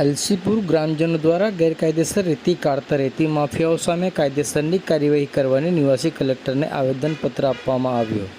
અલસીપુર ગ્રામજનો દ્વારા ગેરકાયદેસર રેતી કાઢતા રેતી માફિયાઓ સામે કાયદેસરની કાર્યવાહી કરવાની નિવાસી કલેક્ટરને આવેદનપત્ર આપવામાં આવ્યું.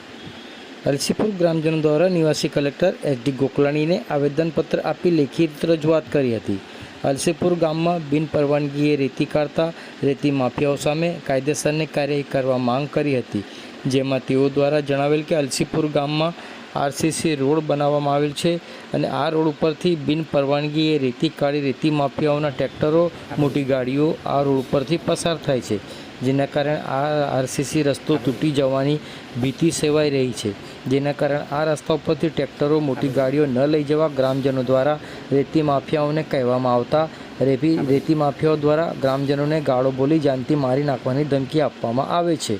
અલસીપુર ગ્રામજનો દ્વારા નિવાસી કલેક્ટર એચ ડી ગોકલાણીને આવેદનપત્ર આપી લેખિત રજૂઆત કરી હતી. અલસીપુર ગામમાં બિનપરવાનગીએ રેતી કાઢતા રેતી માફિયાઓ સામે કાયદેસરની કાર્યવાહી કરવા માંગ કરી હતી. જેમાં તેઓ દ્વારા જણાવેલ કે અલસીપુર ગામમાં આરસીસી રોડ બનાવવામાં આવેલ છે અને આ રોડ ઉપરથી બિન પરવાનગીએ રેતી કાઢી રેતી માફિયાઓના ટ્રેક્ટરો, મોટી ગાડીઓ આ રોડ ઉપરથી પસાર થાય છે, જેના કારણે આ આરસીસી રસ્તો તૂટી જવાની ભીતિ સેવાઈ રહી છે. જેના કારણે આ રસ્તા ઉપરથી ટ્રેક્ટરો, મોટી ગાડીઓ ન લઈ જવા ગ્રામજનો દ્વારા રેતી માફિયાઓને કહેવામાં આવતા રેતી રેતી માફિયાઓ દ્વારા ગ્રામજનોને ગાળો બોલી જાનથી મારી નાખવાની ધમકી આપવામાં આવે છે.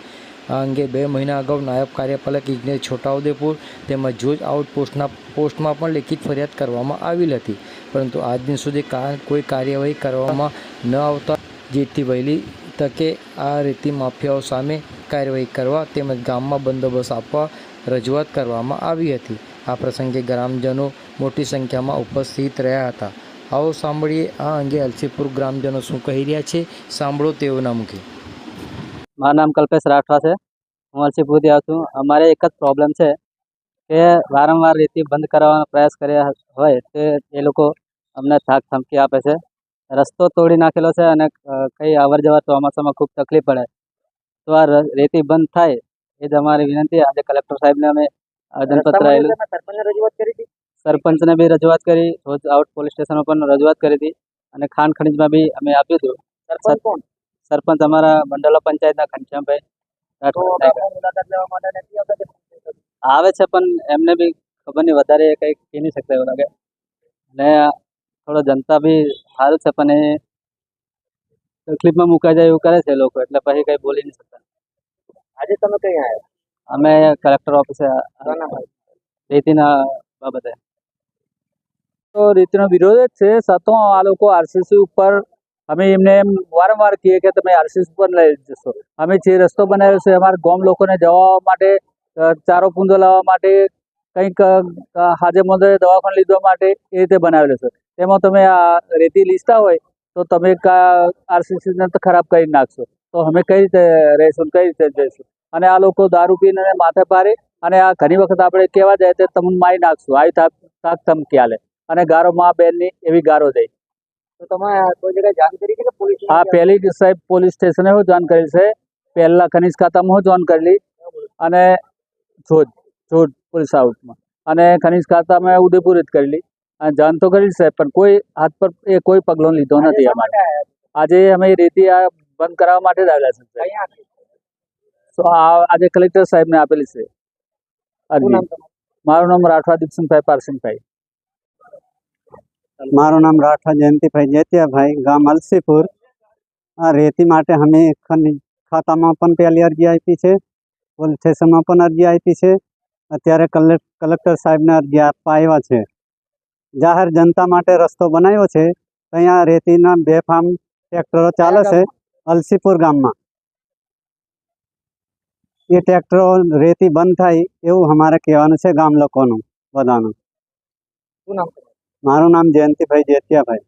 આ અંગે બે મહિના અગાઉ નાયબ કાર્યપાલક ઇજનેર છોટાઉદેપુર તેમજ જોજ આઉટપોસ્ટના પોસ્ટમાં પણ લેખિત ફરિયાદ કરવામાં આવેલ હતી. પરંતુ આજ દિન સુધી કોઈ કાર્યવાહી કરવામાં ન આવતા જેથી વહેલી તકે આ રીતિ માફિયાઓ સામે કાર્યવાહી કરવા તેમજ ગામમાં બંદોબસ્ત આપવા રજૂઆત કરવામાં આવી હતી. આ પ્રસંગે ગ્રામજનો મોટી સંખ્યામાં ઉપસ્થિત રહ્યા હતા. આવો સાંભળીએ આ અંગે અલસીપુર ગ્રામજનો શું કહી રહ્યા છે, સાંભળો તેઓના મુખે. મારું નામ કલ્પેશ રાઠવા છે. હું અલસીપુરથી આવું છું. અમારે એક જ પ્રોબ્લેમ છે કે વારંવાર રેતી બંધ કરાવવાનો પ્રયાસ કર્યા હોય તે એ લોકો અમને થાક ધમકી આપે છે. રસ્તો તોડી નાખેલો છે અને કંઈ અવર જવર ચોમાસામાં ખૂબ તકલીફ પડે. તો આ રેતી બંધ થાય એ જ અમારી વિનંતી. આજે કલેક્ટર સાહેબને અમે આવેદનપત્ર આવેલું સરપંચને બી રજૂઆત કરી. રોજ આઉટ પોલીસ સ્ટેશન પણ રજૂઆત કરી હતી. અને ખાંડ ખનીજમાં બી અમે આપ્યું હતું. સરપંચ અમારા મંડલા પંચાયતના ઘનશ્યામભાઈ આવે છે પણ એમને બી ખબર નહીં વધારે કંઈ કહી નહીં શકતા એવું લાગે. અને થોડો જનતા બી સારું છે પણ એ તકલીફમાં મુકાઈ જાય એવું કરે છે લોકો એટલે પછી કંઈ બોલી નહીં શકતા. આજે તમે કઈ આવ્યા અમે કલેક્ટર ઓફિસે રેતીના બાબતે. તો રીતનો વિરોધ જ છે છતાં આ લોકો આરસીસી ઉપર અમે એમને એમ વારંવાર કહીએ કે તમે આરસીસી ઉપર લઈ જશો. અમે જે રસ્તો બનાવ્યો છે, અમારા ગામ લોકોને જવા માટે ચારો પૂંજો લાવવા માટે, કંઈક હાજે મોદે દવાખાને લીધવા માટે એ રીતે બનાવેલો છે. તેમાં તમે આ રેતી લીસતા હોય, તો તમે આરસીસીને તો ખરાબ કરી નાખશો. તો અમે કઈ રીતે રહીશું કઈ રીતે જઈશું? અને આ લોકો દારૂ પીને માથે પારે અને આ ઘણી વખત આપણે કહેવા જાય તો તમને મારી નાખશું. આવી તાક તાક ધમકી આલે. અને ગારો મા બેનની એવી ગારો દઈ આ પહેલી સાહેબ પોલીસ સ્ટેશને હું જોઈન કરેલ છે. પહેલા ખનીજ ખાતામાં હું જોઈન કરેલી અને જોધ જોધ પોલીસ હાઉસમાં અને ખનિજ ખાતામાં ઉદયપુર જ કરેલી. અને જાણ તો કરેલી સાહેબ પણ કોઈ હાથ પર એ કોઈ પગલો લીધો નથી અમારે. આજે અમે રેતી આ બંધ કરાવવા માટે જ આવેલા છે તો આ આજે કલેક્ટર સાહેબને આપેલી છે અરજી. મારું નામ રાઠવા દીપસિંહભાઈ પારસિંહભાઈ. મારું નામ રાઠવા જયંતિભાઈ જેતિયાભાઈ ગામ અલસીપુર. આ રેતી માટે અમે ખનિજ ખાતામાં પણ પહેલી અરજી આપી છે, પોલીસ સ્ટેશનમાં પણ અરજી આપી છે. અત્યારે કલે કલેક્ટર સાહેબને અરજી આપવા આવ્યા છે. જાહેર જનતા માટે રસ્તો બનાવ્યો છે. ત્યાં રેતીના બે ફાર્મ, ટ્રેક્ટરો ચાલે છે અલસીપુર ગામમાં. એ ટ્રેક્ટરો રેતી બંધ થાય એવું અમારે કહેવાનું છે ગામ લોકોનું, બધાનું. શું નામ? મારું નામ જયંતિભાઈ જેતિયાભાઈ